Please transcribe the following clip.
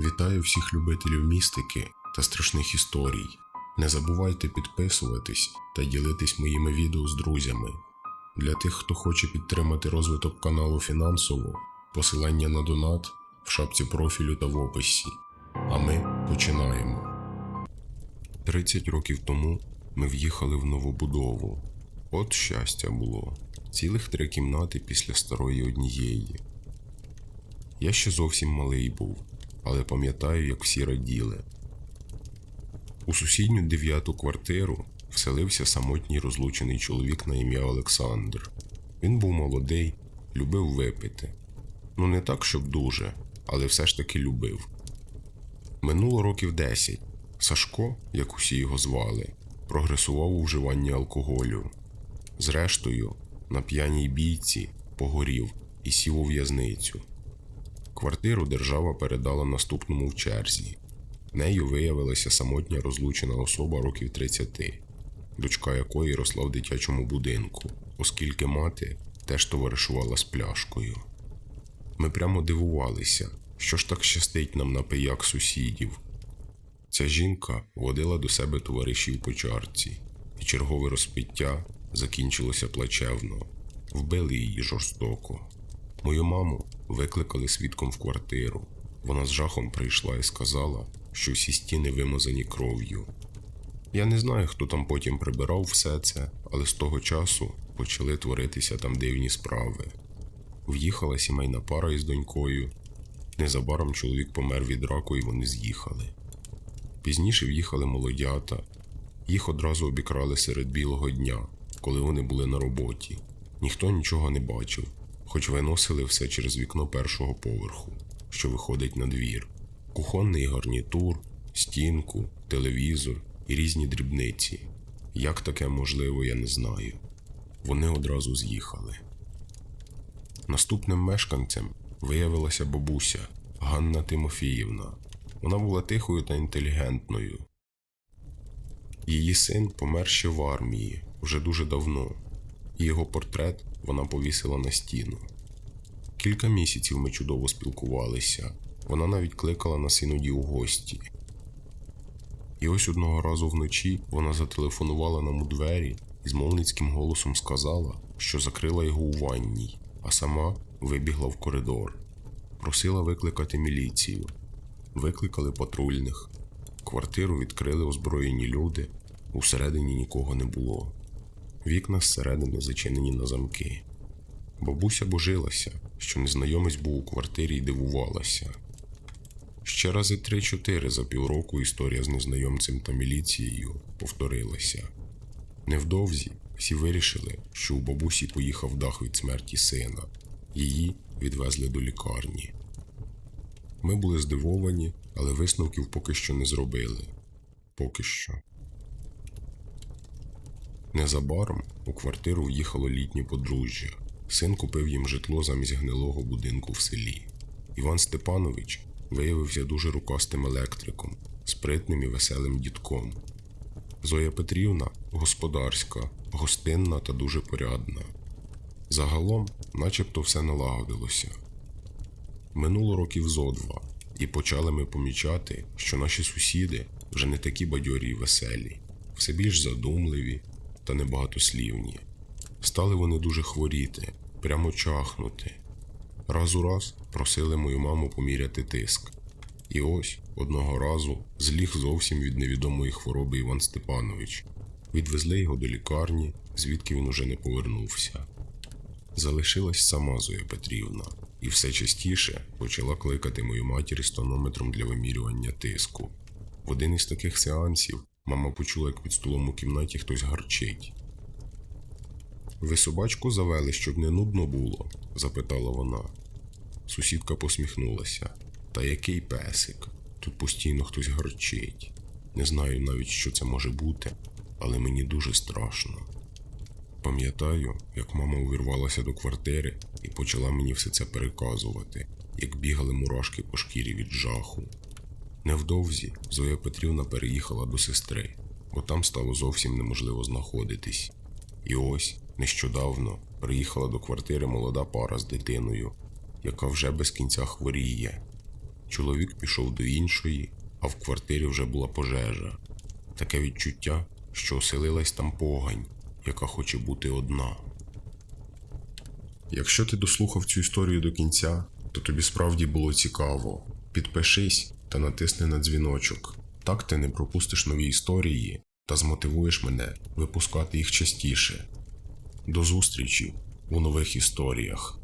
Вітаю всіх любителів містики та страшних історій. Не забувайте підписуватись та ділитись моїми відео з друзями. Для тих, хто хоче підтримати розвиток каналу фінансово, посилання на донат в шапці профілю та в описі. А ми починаємо. 30 років тому ми в'їхали в новобудову. От щастя було. Цілих три кімнати після старої однієї. Я ще зовсім малий був, але пам'ятаю, як всі раділи. У сусідню дев'яту квартиру вселився самотній розлучений чоловік на ім'я Олександр. Він був молодий, любив випити. Ну, не так, щоб дуже, але все ж таки любив. Минуло років десять. Сашко, як усі його звали, прогресував у вживанні алкоголю. Зрештою, на п'яній бійці погорів і сів у в'язницю. Квартиру держава передала наступному в черзі. Нею виявилася самотня розлучена особа років 30, дочка якої росла в дитячому будинку, оскільки мати теж товаришувала з пляшкою. Ми прямо дивувалися, що ж так щастить нам на пияк сусідів. Ця жінка водила до себе товаришів по чарці, і чергове розпиття закінчилося плачевно. Вбили її жорстоко. Мою маму викликали свідком в квартиру. Вона з жахом прийшла і сказала, що всі стіни вимазані кров'ю. Я не знаю, хто там потім прибирав все це, але з того часу почали творитися там дивні справи. В'їхала сімейна пара із донькою. Незабаром чоловік помер від раку і вони з'їхали. Пізніше в'їхали молодята. Їх одразу обікрали серед білого дня, коли вони були на роботі. Ніхто нічого не бачив, хоч виносили все через вікно першого поверху, що виходить на двір. Кухонний гарнітур, стінку, телевізор і різні дрібниці. Як таке можливо, я не знаю. Вони одразу з'їхали. Наступним мешканцем виявилася бабуся Ганна Тимофіївна. Вона була тихою та інтелігентною. Її син помер ще в армії вже дуже давно, його портрет вона повісила на стіну. Кілька місяців ми чудово спілкувалися, вона навіть кликала нас іноді у гості. І ось одного разу вночі вона зателефонувала нам у двері і з мовницьким голосом сказала, що закрила його у ванній, а сама вибігла в коридор. Просила викликати міліцію. Викликали патрульних. Квартиру відкрили озброєні люди. Усередині нікого не було. Вікна зсередини зачинені на замки. Бабуся божилася, що незнайомець був у квартирі і дивувалася. Ще рази три-чотири за півроку історія з незнайомцем та міліцією повторилася. Невдовзі всі вирішили, що у бабусі поїхав дах від смерті сина. Її відвезли до лікарні. Ми були здивовані, але висновків поки що не зробили. Поки що. Незабаром у квартиру в'їхало літнє подружжя. Син купив їм житло замість гнилого будинку в селі. Іван Степанович виявився дуже рукастим електриком, спритним і веселим дітком. Зоя Петрівна господарська, гостинна та дуже порядна. Загалом, начебто, все налагодилося. Минуло років зо два, і почали ми помічати, що наші сусіди вже не такі бадьорі й веселі, все більш задумливі та небагатослівні. Стали вони дуже хворіти, прямо чахнути. Раз у раз просили мою маму поміряти тиск. І ось одного разу зліг зовсім від невідомої хвороби Іван Степанович. Відвезли його до лікарні, звідки він уже не повернувся. Залишилась сама Зоя Петрівна, і все частіше почала кликати мою матір із тонометром для вимірювання тиску. В один із таких сеансів мама почула, як під столом у кімнаті хтось гарчить. Ви собачку завели, щоб не нудно було? запитала вона. Сусідка посміхнулася. Та який песик? Тут постійно хтось гарчить. Не знаю навіть, що це може бути, але мені дуже страшно. Пам'ятаю, як мама увірвалася до квартири і почала мені все це переказувати, як бігали мурашки по шкірі від жаху. Невдовзі Зоя Петрівна переїхала до сестри, бо там стало зовсім неможливо знаходитись. І ось нещодавно приїхала до квартири молода пара з дитиною, яка вже без кінця хворіє. Чоловік пішов до іншої, а в квартирі вже була пожежа. Таке відчуття, що оселилась там погань, яка хоче бути одна. Якщо ти дослухав цю історію до кінця, то тобі справді було цікаво. Підпишись та натисни на дзвіночок. Так ти не пропустиш нові історії та змотивуєш мене випускати їх частіше. До зустрічі у нових історіях.